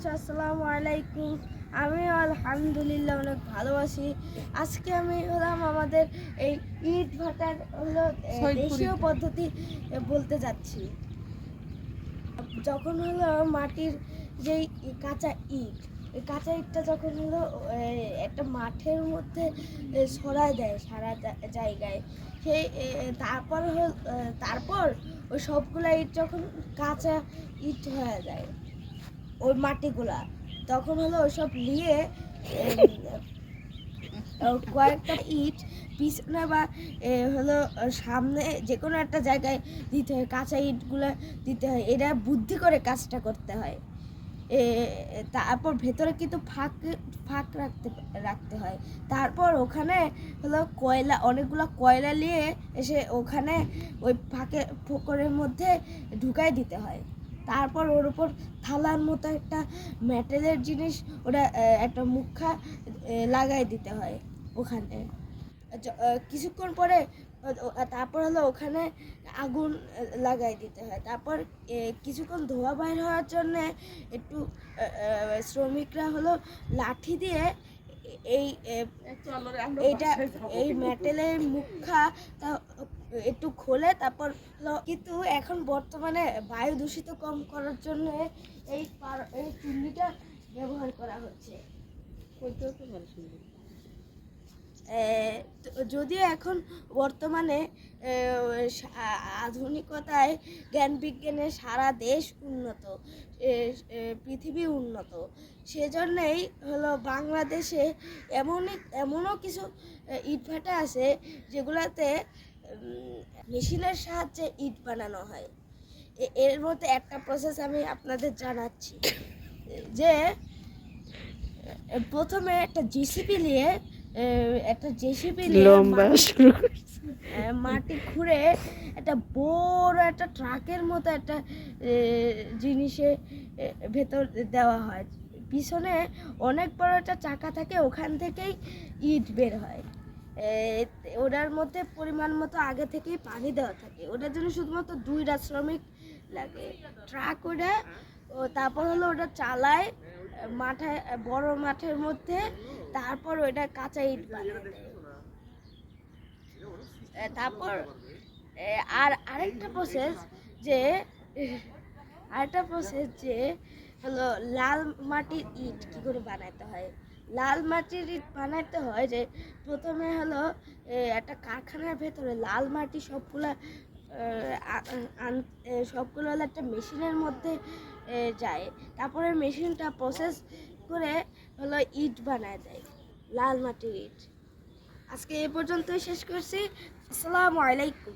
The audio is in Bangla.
আছো? আসসালামু আলাইকুম। আমি আলহামদুলিল্লাহ অনেক ভালো আছি। আজকে আমি হলাম আমাদের এই ইট ভাটার হলো দেশীয় পদ্ধতি বলতে যাচ্ছি। যখন হলো মাটির যেই কাঁচা ইট এই কাঁচা ইটটা যখন হলো একটা মাঠের মধ্যে ছড়ায় দেয় সারা জায়গায়। সেই তারপর হল তারপর ওই সবগুলো ইট যখন কাঁচা ইট হয়ে যায় ওই মাটিগুলা। তখন হলো ওইসব নিয়ে কয়েকটা ইট পিছনে বা হলো সামনে যে কোনো একটা জায়গায় দিতে হয়, কাঁচা ইটগুলো দিতে হয়। এটা বুদ্ধি করে কাজটা করতে হয়। তারপর ভেতরে কিন্তু ফাঁক ফাঁক রাখতে রাখতে হয়। তারপর ওখানে হলো কয়লা, অনেকগুলো কয়লা নিয়ে এসে ওখানে ওই ফাঁকে, ফোকরের মধ্যে ঢুকাই দিতে হয়। তারপর ওর উপর থালার মতো একটা মেটেলের জিনিস ওটা একটা মুখা লাগাই দিতে হয় ওখানে। কিছুক্ষণ পরে তারপর হলো ওখানে আগুন লাগাই দিতে হয়। তারপর কিছুক্ষণ ধোয়া বাইর হওয়ার জন্য একটু শ্রমিকরা হলো লাঠি দিয়ে এই এ, এইটা এই মেটেলের মুখা তা একটু খোলে, তারপর কিন্তু এখন বর্তমানে বায়ু দূষিত কম করার জন্য এই এই চুল্লিটা ব্যবহার করা হচ্ছে। যদিও এখন বর্তমানে আধুনিকতায় জ্ঞান বিজ্ঞানে সারা দেশ উন্নত পৃথিবী উন্নত, সেজন্যই হলো বাংলাদেশে এমনই, এমনও কিছু ইটভাটা আছে যেগুলাতে মেশিনের সাহায্যে ইট বানানো হয়। এর মধ্যে একটা প্রসেস আমি আপনাদের জানাচ্ছি। যে প্রথমে একটা জিসিপি নিয়ে একটা জেসিপি লম্বা মাটি- শুরু মাটি খুঁড়ে একটা বড় একটা ট্রাকের মতো একটা জিনিসে ভেতর দেওয়া হয়। পিছনে অনেক বড় একটা চাকা থাকে ওখান থেকেই ইট বের হয়। ওটার মধ্যে পরিমাণ মতো আগে থেকেই পানি দেওয়া থাকে। ওটার জন্য শুধুমাত্র দুইটা শ্রমিক লাগে। ট্রাক ওটা তারপর হলো ওটা চালায়, মাঠে, বড় মাঠের মধ্যে, তারপর ওটা কাঁচা ইট তারপর আর আরেকটা প্রসেস যে, আরেকটা প্রসেস যে, হলো লাল মাটির ইট কি করে বানাতে হয়? লাল মাটির ইট বানাইতে হয় যে প্রথমে হলো একটা কারখানার ভেতরে লাল মাটি সবগুলা সবগুলো হলো একটা মেশিনের মধ্যে যায়। তারপরে মেশিনটা প্রসেস করে হলো ইট বানায় দেয়, লাল মাটির ইট। আজকে এ পর্যন্তই শেষ করছি। আসসালামু আলাইকুম।